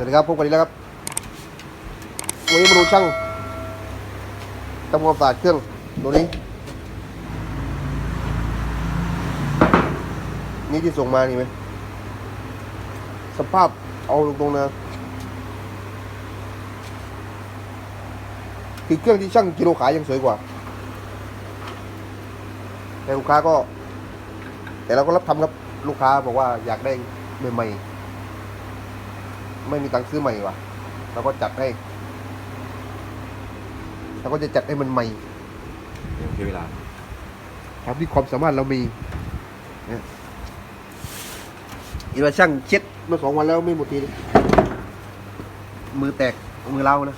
วัสดีครับพบกันอีกแล้วครับวันนี้มาดูช่างทำความสะอาดเครื่องตัวนี้ นี่ที่ส่งมานี่ไหมสภาพเอาตรงๆนะคือเครื่องที่ช่างกิโลขายยังสวยกว่า แต่ลูกค้าก็ แต่เราก็รับทำครับลูกค้าบอกว่าอยากได้ใหม่ๆ ไม่มีตังค์ซื้อใหม่ว่ะเราก็จัดให้เราก็จะจัดให้มันใหม่ใช้เวลาทำที่ความสามารถเรามีเนี่ยอีว่าช่างเช็ดมาสองวันแล้วไม่หมดทีเลยมือแตกมือเล่านะ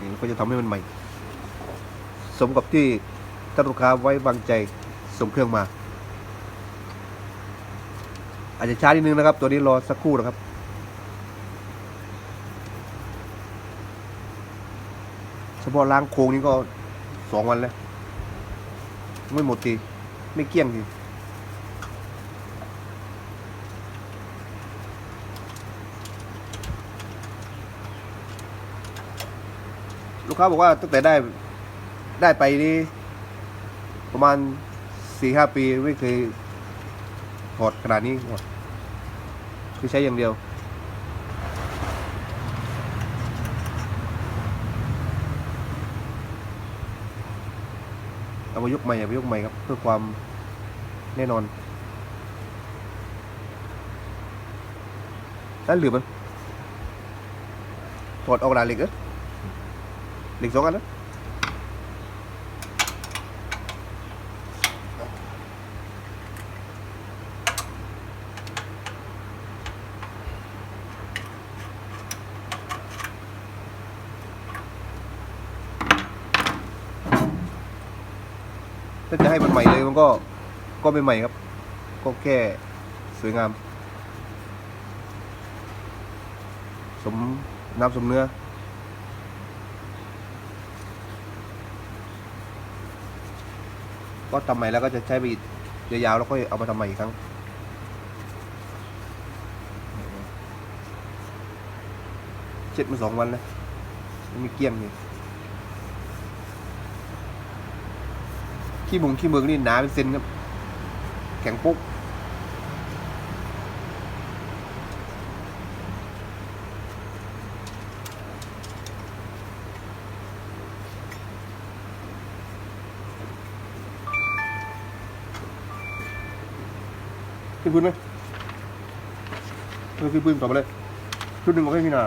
นี่ ก็จะทำให้มันใหม่ สมกับที่ท่านลูกค้าไว้วางใจส่งเครื่องมา อาจจะช้านิดนึงนะครับ ตัวนี้รอสักครู่นะครับเฉพาะล้างโครงนี้ก็สองวันแล้ว ไม่หมดทีไม่เกลี้ยงที ลูกค้าบอกว่าตั้งแต่ได้ได้ไปนี่ประมาณสี่ห้าปีไม่เคยถอดขนาดนี้คือใช้อย่างเดียวเอามายกใหม่เอาไปยกใหม่ครับ เพื่อความแน่นอนแล้วหลือมันถอดออกดาเหล็กเหรอ เหล็กสองอันนะถ้าจะให้มันใหม่เลยมันก็ก็ไม่ใหม่ครับ ก็แค่สวยงาม สมน้ำสมเนื้อ ก็ทำใหม่แล้วก็จะใช้ไปยาวๆแล้วก็เอามาทำใหม่อีกครั้งเช็ดมาสองวันนะมีเกลี้ยมนี่ขี้บุงขี้เมืองนี่หนาเป็นเซนครับแข็งปุ๊บ ขึ้นพื้นไหมเออขึ้นพื้นต่อไปเลยชุดหนึ่งก็ไม่มีหนา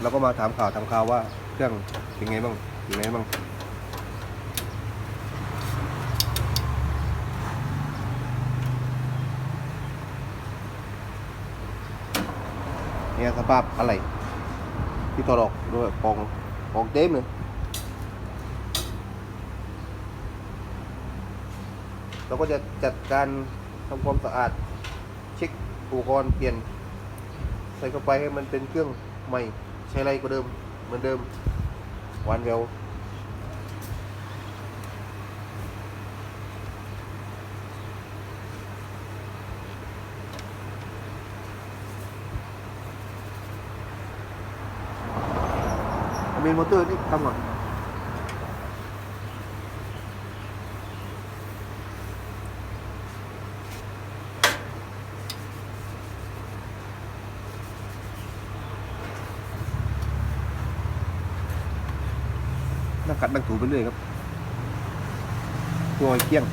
เราก็มาถามข่าวทำข่าวว่าเครื่องเป็นไงบ้างเป็นไงบ้างเนี่ยสภาพอะไร ที่ถอดออกด้วยปองปองเต็มเลยเราก็จะจัดการทำความสะอาด เช็คอุปกรณ์เปลี่ยน ใส่เข้าไปให้มันเป็นเครื่องใหม่ ช้ไรกว่าเดิม เหมือนเดิมวันแววเมนมอเตอร์นี่ทำก่อน ต้งกัดดังถูไปเรื่อยครับตัวเคี่ยง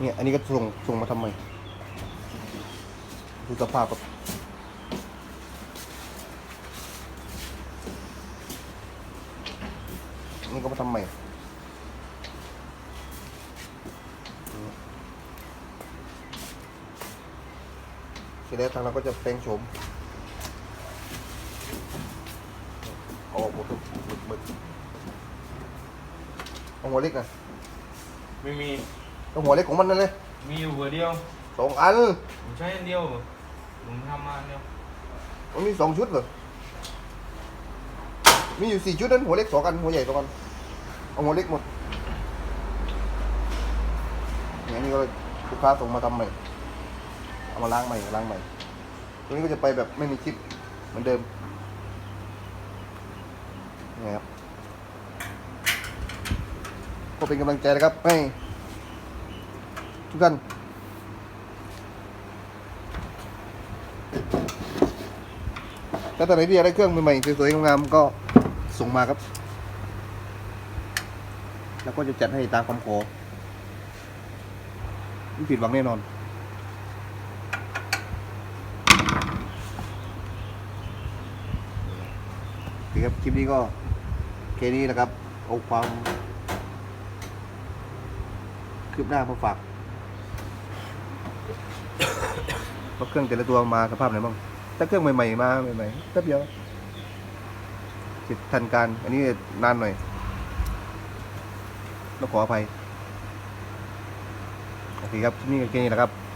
เนี่ย อันนี้ก็ส่งส่งมาทำไมดูสภาพแบบ นี่ก็มาทำใหม่เสร็จแล้วทางเราก็จะแปลงโฉมเอาออกหมดทุกหมึกหมึกเอาหัวเล็กนะไม่มี เอาหัวเล็กของมันนั่นเลยมีอยู่หัวเดียว สองอันผมใช้อันเดียวผมทำมาอันเดียวมันมีสองชุดเหรอมีอยู่สี่ชุดนั้นหัวเล็กสองอันหัวใหญ่สองอัน เอาหัวเล็กหมดเนี่ยนี่ก็ลูกค้าส่งมาทำใหม่ เอามาล้างใหม่ล้างใหม่ ตัวนี้ก็จะไปแบบไม่มีชิปเหมือนเดิมนี่ครับก็เป็นกำลังใจนะครับให้ทุกท่านถ้าตอนไหนที่อยากได้เครื่องใหม่ๆสวยๆงามๆก็ส่งมาครับ แล้วก็จะจัดให้ตามคำขอไม่ผิดหวังแน่นอน โอเคครับ คลิปนี้ก็แค่นี้นะครับ เอาความคืบหน้ามาฝากว่าเครื่องแต่ละตัวมาสภาพไหนบ้าง ถ้าเครื่องใหม่ ๆ มาใหม่ๆแป๊บเดียวเสร็จทันการ อันนี้นานหน่อย ต้วขออภัย โอเคครับที่นี่ก็แค่นี้แหละครับ